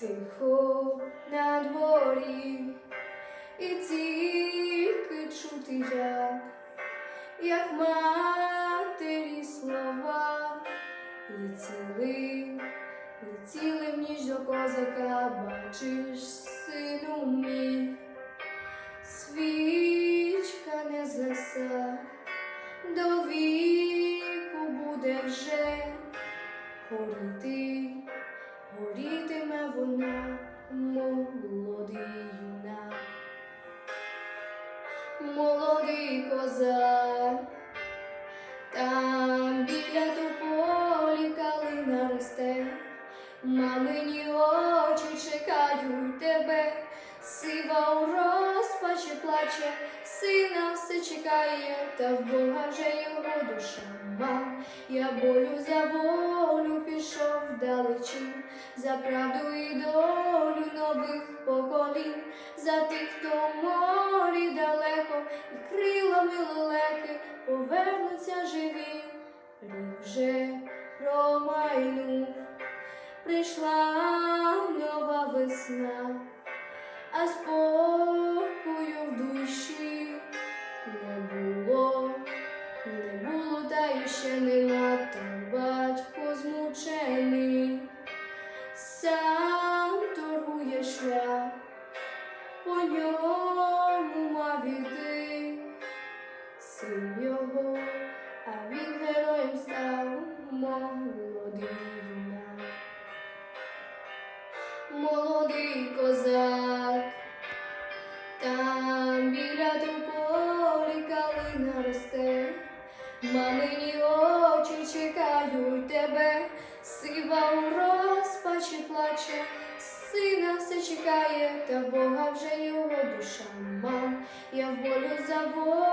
Тихо на дворі, і тільки чути я, як матері слова, летіли, летіли в ніч до козака, бачиш, сину мій, свічка не згаса, до віку буде вже горіти. Горітиме вона, молодий юнак, молодий козак, там біля тополі калина росте, мамині очі чекають тебе, сива у розпачі плаче, сина все чекає, та в Бога вже його душа. Я болю за волю пішов далечінь, за правду і долю нових поколінь, за тих, хто морі далеко, і крилами лелеки повернуться живі. Рік вже промайнув, прийшла нова весна, а спокою в душі не було. Не було, та й ще нема, син його, а він героєм став молодий молодий козак. Там біля тополі калина росте, мамині очі чекають тебе, сива у розпачі плаче, сина все чекає, та Бога вже його душа. Мав. Я в болю за волю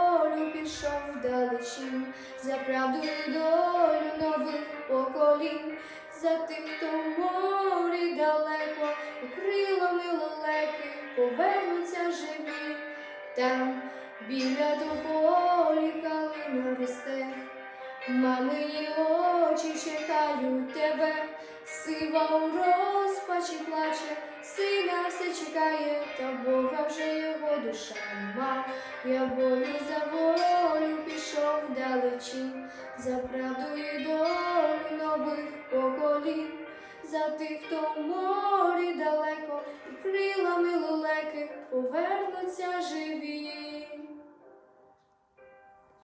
пішов вдалечінь, за правду і долю нових поколінь, за тих, хто в морі далеко, і крилами лелеки повернуться живі, там біля тополі калина росте, мамині очі чекають тебе, сива у розпачі плаче, сина все чекає, та Бога вже його душа. Мав. Я волю за волю далечінь, за правду і долю нових поколінь, за тих, хто в морі далеко, і крилами.